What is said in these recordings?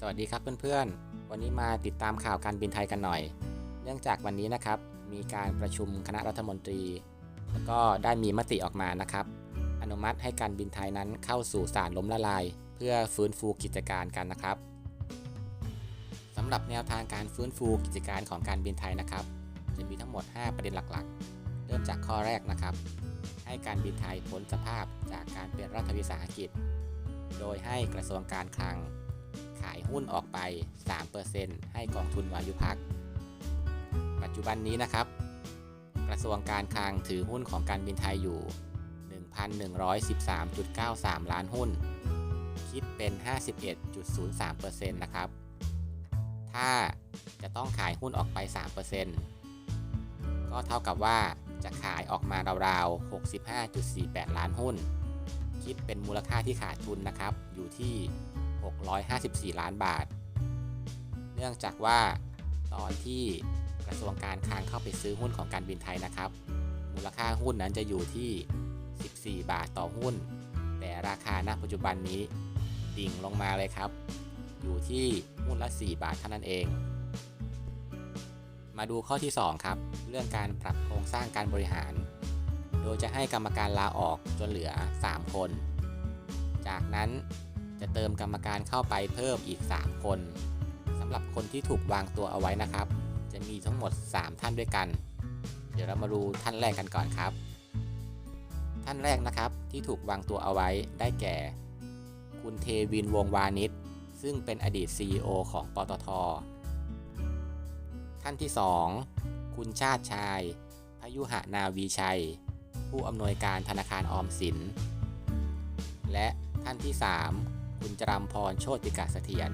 สวัสดีครับเพื่อนๆ วันนี้มาติดตามข่าวการบินไทยกันหน่อย เนื่องจากวันนี้นะครับ มีการประชุมคณะรัฐมนตรี แล้วก็ได้มีมติออกมานะครับ อนุมัติให้การบินไทยนั้นเข้าสู่ศาลล้มละลาย เพื่อฟื้นฟูกิจการกันนะครับสำหรับแนวทางการฟื้นฟูกิจการของการบินไทยนะครับ จะมีทั้งหมด 5 ประเด็นหลักๆ เริ่มจากข้อแรกนะครับ ให้การบินไทยพ้นสภาพจากการเป็นรัฐวิสาหกิจ โดยให้กระทรวงการคลัง ขายหุ้นออกไป 3%ให้กองทุนวายุพัก ปัจจุบันนี้นะครับ กระทรวงการคลังถือหุ้นของการบินไทยอยู่ 1,113.93 ล้านหุ้น คิดเป็น 51.03%นะครับ ถ้าจะต้องขายหุ้นออกไป 3%ก็เท่ากับว่าจะขายออกมาราวๆ 65.48 ล้านหุ้น คิดเป็นมูลค่าที่ขาดทุนนะครับ อยู่ที่ 654 ล้านบาท เนื่องจากว่าตอนที่กระทรวงการคลังเข้าไปซื้อหุ้นของการบินไทยนะครับ มูลค่าหุ้นนั้นจะอยู่ที่ 14 บาทต่อหุ้น แต่ราคาณปัจจุบันนี้ดิ่งลงมาเลยครับ อยู่ที่หุ้นละ 4 บาทเท่านั้นเอง มาดูข้อที่ 2 ครับ เรื่องการปรับโครงสร้างการบริหาร โดยจะให้กรรมการลาออกจนเหลือ 3 คน จากนั้น จะเติมกรรมการเข้าไปเพิ่มอีก 3 คนสำหรับคนที่ถูกวางตัวเอาไว้นะครับ จะมีทั้งหมด 3 ท่านด้วยกัน เดี๋ยวเรามาดูท่านแรกกันก่อนครับ ท่านแรกนะครับที่ถูกวางตัวเอาไว้ได้แก่ คุณเทวินวงวานิชซึ่งเป็นอดีต CEO ของปตท ท่านที่ 2 คุณชาติชายพยุหนาวีชัย ผู้อำนวยการธนาคารออมสิน และท่านที่ 3 คุณจรำพรโชติกาเสถียร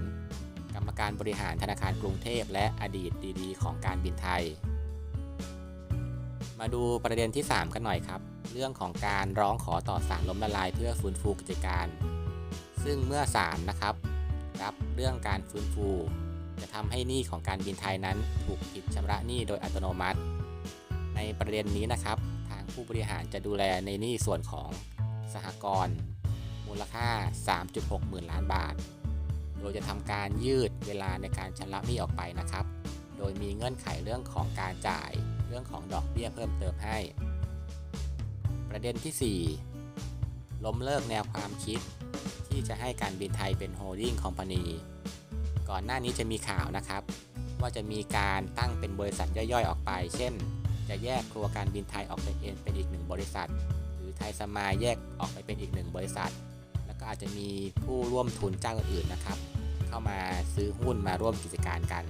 กรรมการบริหารธนาคารกรุงเทพ และอดีตดีๆ ของการบินไทย มาดูประเด็นที่ 3 กันหน่อยครับ เรื่องของการร้องขอต่อศาลล้มละลายเพื่อฟื้นฟูกิจการ ซึ่งเมื่อศาลนะครับ รับเรื่องการฟื้นฟู จะทำให้หนี้ของการบินไทยนั้นถูกผิดชำระหนี้โดยอัตโนมัติ ในประเด็นนี้นะครับ ทางผู้บริหารจะดูแลในหนี้ส่วนของสหกรณ์ มูลค่า 3.6 หมื่นล้านบาท โดยจะทำการยืดเวลาในการชำระหนี้ออกไปนะครับ โดยมีเงื่อนไขเรื่องของการจ่ายเรื่องของดอกเบี้ยเพิ่มเติมให้ ประเด็นที่ 4 ล้มเลิกแนวความคิด ที่จะให้การบินไทยเป็นโฮลดิ้งคอมพานีก่อนหน้านี้จะมีข่าวนะครับ ว่าจะมีการตั้งเป็นบริษัทย่อยๆออกไป เช่น จะแยกครัวการบินไทยออกไปเองเป็นอีกหนึ่งบริษัท หรือไทยสมายแยกออกไปเป็นอีกหนึ่งบริษัท แล้วก็อาจจะมีผู้ร่วมทุนเจ้าอื่นๆนะครับ เข้ามาซื้อหุ้นมาร่วมกิจการกัน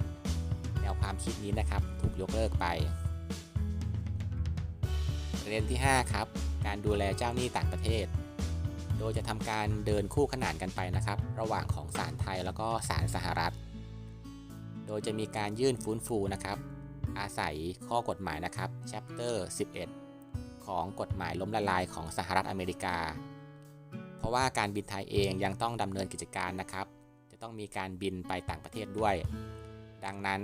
แนวความคิดนี้นะครับ ถูกยกเลิกไป ประเด็นที่ 5 ครับ การดูแลเจ้าหนี้ต่างประเทศ โดยจะทำการเดินคู่ขนานกันไปนะครับ ระหว่างของศาลไทยแล้วก็ศาลสหรัฐ โดยจะมีการยื่นฟื้นฟูนะครับอาศัยข้อกฎหมายนะครับ Chapter 11 ของกฎหมายล้มละลายของสหรัฐอเมริกา ราะว่าการบินไทยเองยังต้องดำเนินกิจการนะครับ จะต้องมีการบินไปต่างประเทศด้วย ดังนั้น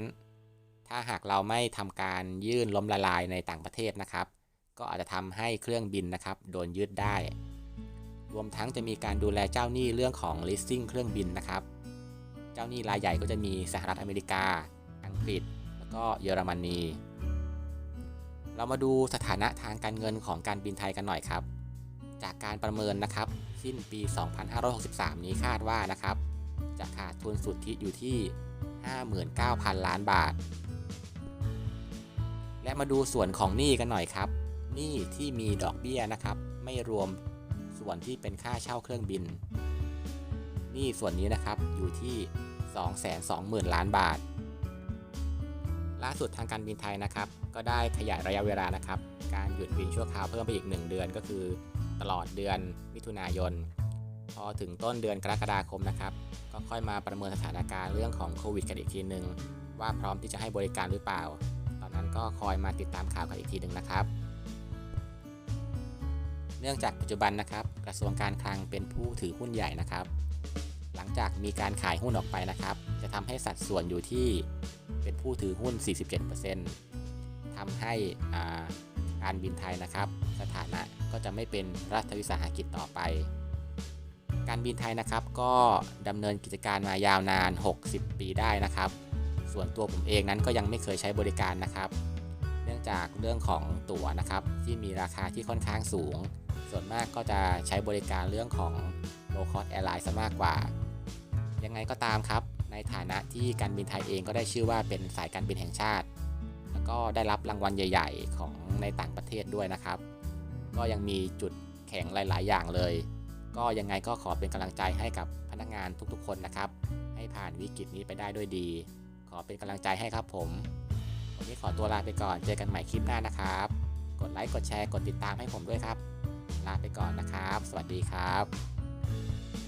ถ้าหากเราไม่ทำการยื่นล้มละลายในต่างประเทศนะครับ ก็อาจจะทำให้เครื่องบินนะครับโดนยึดได้ รวมทั้งจะมีการดูแลเจ้าหนี้เรื่องของ leasing เครื่องบินนะครับ เจ้าหนี้รายใหญ่ก็จะมีสหรัฐอเมริกา อังกฤษ แล้วก็เยอรมนี เรามาดูสถานะทางการเงินของการบินไทยกันหน่อยครับ จากการประเมินนะครับ สิ้นปี 2563 นี้คาดว่านะครับ จะขาดทุนสุทธิอยู่ที่ 59,000 ล้านบาท และมาดูส่วนของหนี้กันหน่อยครับหนี้ที่มีดอกเบี้ยนะครับ ไม่รวมส่วนที่เป็นค่าเช่าเครื่องบินหนี้ส่วนนี้นะครับอยู่ที่ 220,000 ล้านบาท ล่าสุดทางการบินไทยนะครับ ก็ได้ขยายระยะเวลานะครับ การหยุดบินชั่วคราวเพิ่มไปอีก 1 เดือนก็คือ ตลอดเดือนมิถุนายน พอถึงต้นเดือนกรกฎาคมนะครับ ก็ค่อยมาประเมินสถานการณ์เรื่องของโควิดกันอีกทีหนึ่งว่าพร้อมที่จะให้บริการหรือเปล่า ตอนนั้นก็คอยมาติดตามข่าวกันอีกทีหนึ่งนะครับ เนื่องจากปัจจุบันนะครับ กระทรวงการคลังเป็นผู้ถือหุ้นใหญ่นะครับ หลังจากมีการขายหุ้นออกไปนะครับ จะทำให้สัดส่วนอยู่ที่เป็นผู้ถือหุ้น 47%ทำให้อ่า การบินไทยนะครับ สถานะก็จะไม่เป็นรัฐวิสาหกิจต่อไป การบินไทยนะครับก็ดำเนินกิจการมายาวนาน 60 ปีได้นะครับ ส่วนตัวผมเองนั้นก็ยังไม่เคยใช้บริการนะครับ เนื่องจากเรื่องของตั๋วนะครับที่มีราคาที่ค่อนข้างสูง ส่วนมากก็จะใช้บริการเรื่องของ low cost airline ซะมากกว่า ยังไงก็ตามครับ ในฐานะที่การบินไทยเองก็ได้ชื่อว่าเป็นสายการบินแห่งชาติ ก็ได้รับรางวัลใหญ่ ๆ ของในต่างประเทศด้วยนะครับ ก็ยังมีจุดแข็งหลาย ๆ อย่างเลย ก็ยังไงก็ขอเป็นกำลังใจให้กับพนักงานทุกๆ คนนะครับ ให้ผ่านวิกฤตนี้ไปได้ด้วยดี ขอเป็นกำลังใจให้ครับผม วันนี้ขอตัวลาไปก่อน เจอกันใหม่คลิปหน้านะครับ กดไลค์ กดแชร์ กดติดตามให้ผมด้วยครับ ลาไปก่อนนะครับ สวัสดีครับ